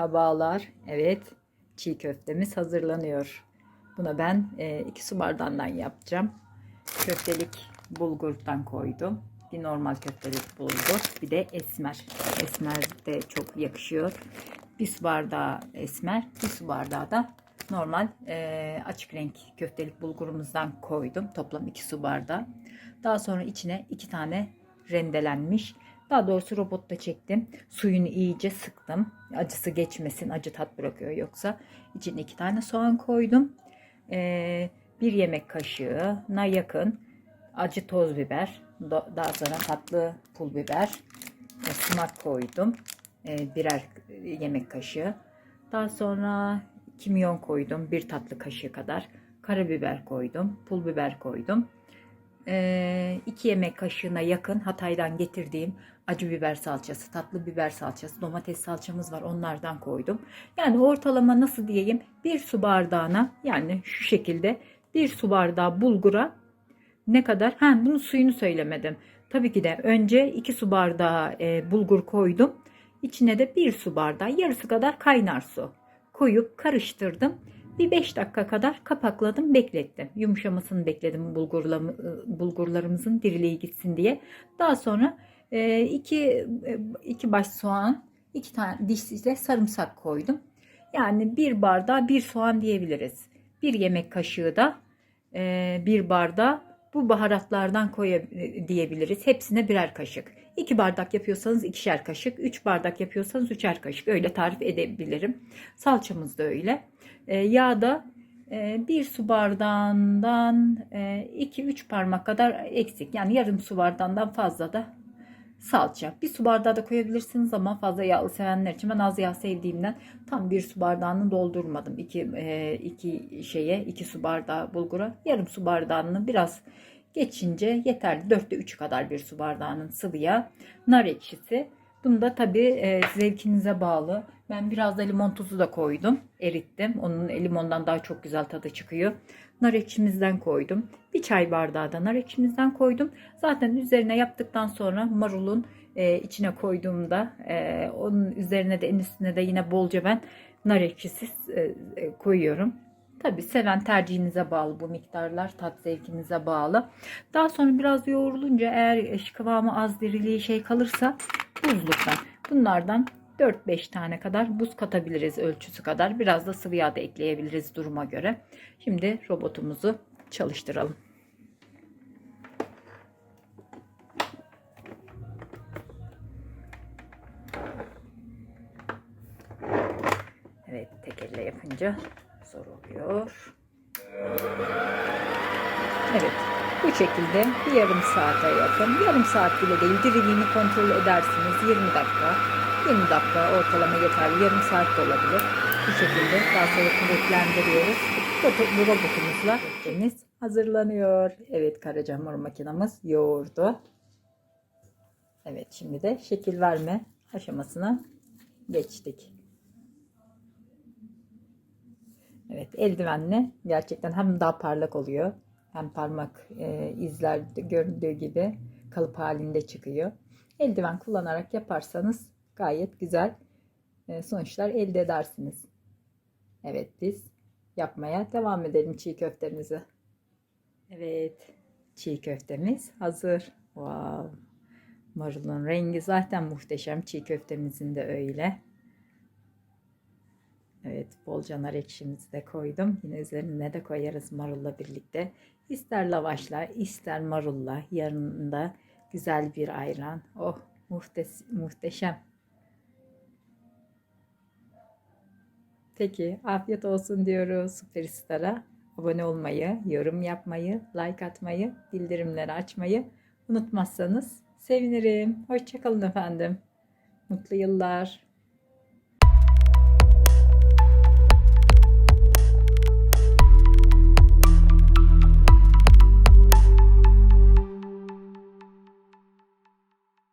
Merhabalar. Evet, çiğ köftemiz hazırlanıyor. Buna ben 2 su bardağından yapacağım. Köftelik bulgurdan koydum. Bir normal köftelik bulgur, bir de esmer. Esmer de çok yakışıyor. Bir su bardağı esmer, bir su bardağı da normal e, açık renk köftelik bulgurumuzdan koydum. Toplam 2 su bardağı. Daha sonra içine 2 tane rendelenmiş daha doğrusu robotta çektim. Suyunu iyice sıktım. Acısı geçmesin. Acı tat bırakıyor yoksa. İçine iki tane soğan koydum. Ee, bir yemek kaşığına yakın acı toz biber. Daha sonra tatlı pul biber. E, sumak koydum. E, birer yemek kaşığı. Daha sonra kimyon koydum. Bir tatlı kaşığı kadar. Karabiber koydum. Pul biber koydum. 2 yemek kaşığına yakın Hatay'dan getirdiğim acı biber salçası, tatlı biber salçası, domates salçamız var. Onlardan koydum. Yani ortalama nasıl diyeyim? Bir su bardağına yani şu şekilde bir su bardağı bulgura ne kadar? Ha bunun suyunu söylemedim. Tabii ki de önce 2 su bardağı e, bulgur koydum. İçine de bir su bardağı yarısı kadar kaynar su koyup karıştırdım. Bir 5 dakika kadar kapakladım, beklettim. Yumuşamasını bekledim bulgurlarımızın diriliği gitsin diye. Daha sonra 2 iki baş soğan, 2 tane diş de sarımsak koydum. Yani bir bardağı bir soğan diyebiliriz. Bir yemek kaşığı da bir bardağı bu baharatlardan koy diyebiliriz. Hepsine birer kaşık. 2 bardak yapıyorsanız ikişer kaşık, 3 bardak yapıyorsanız üçer kaşık. Öyle tarif edebilirim. Salçamız da öyle. E, yağda e, bir su bardağından 2-3 e, parmak kadar eksik. Yani yarım su bardağından fazla da salça. Bir su bardağı da koyabilirsiniz ama fazla yağlı sevenler için ben az yağ sevdiğimden tam bir su bardağını doldurmadım. İki, e, iki şeye iki su bardağı bulgura yarım su bardağını biraz geçince yeterli. Dörtte üç kadar bir su bardağının sıvı yağ. Nar ekşisi. Bunu da tabii e, zevkinize bağlı. Ben biraz da limon tuzu da koydum. Erittim. Onun limondan daha çok güzel tadı çıkıyor. Nar ekşimizden koydum. Bir çay bardağı da nar ekşimizden koydum. Zaten üzerine yaptıktan sonra marulun e, içine koyduğumda e, onun üzerine de en üstüne de yine bolca ben nar ekşisi e, e, koyuyorum. Tabi seven tercihinize bağlı bu miktarlar tat zevkinize bağlı. Daha sonra biraz yoğrulunca eğer kıvamı az diriliği şey kalırsa buzluktan bunlardan 4-5 tane kadar buz katabiliriz ölçüsü kadar. Biraz da sıvı yağ da ekleyebiliriz duruma göre. Şimdi robotumuzu çalıştıralım. Evet tek elle yapınca zor oluyor. Evet bu şekilde bir yarım saate yakın yarım saat bile değil diriliğini kontrol edersiniz 20 dakika 20 dakika ortalama yeterli. Yarım saat de olabilir. Bu şekilde daha sonra kuvvetlendiriyoruz. Bu robotumuzla köftemiz hazırlanıyor. Evet karacamur makinamız yoğurdu. Evet şimdi de şekil verme aşamasına geçtik. Evet eldivenle gerçekten hem daha parlak oluyor hem parmak e, izler göründüğü gibi kalıp halinde çıkıyor. Eldiven kullanarak yaparsanız gayet güzel e, sonuçlar elde edersiniz. Evet biz yapmaya devam edelim çiğ köftemizi. Evet çiğ köftemiz hazır. Wow. Marulun rengi zaten muhteşem. Çiğ köftemizin de öyle. Evet bolca nar ekşimizi de koydum. Yine üzerine de koyarız marulla birlikte. İster lavaşla ister marulla yanında güzel bir ayran. Oh muhteşem. Peki afiyet olsun diyoruz Superstar'a. Abone olmayı, yorum yapmayı, like atmayı, bildirimleri açmayı unutmazsanız sevinirim. Hoşçakalın efendim. Mutlu yıllar.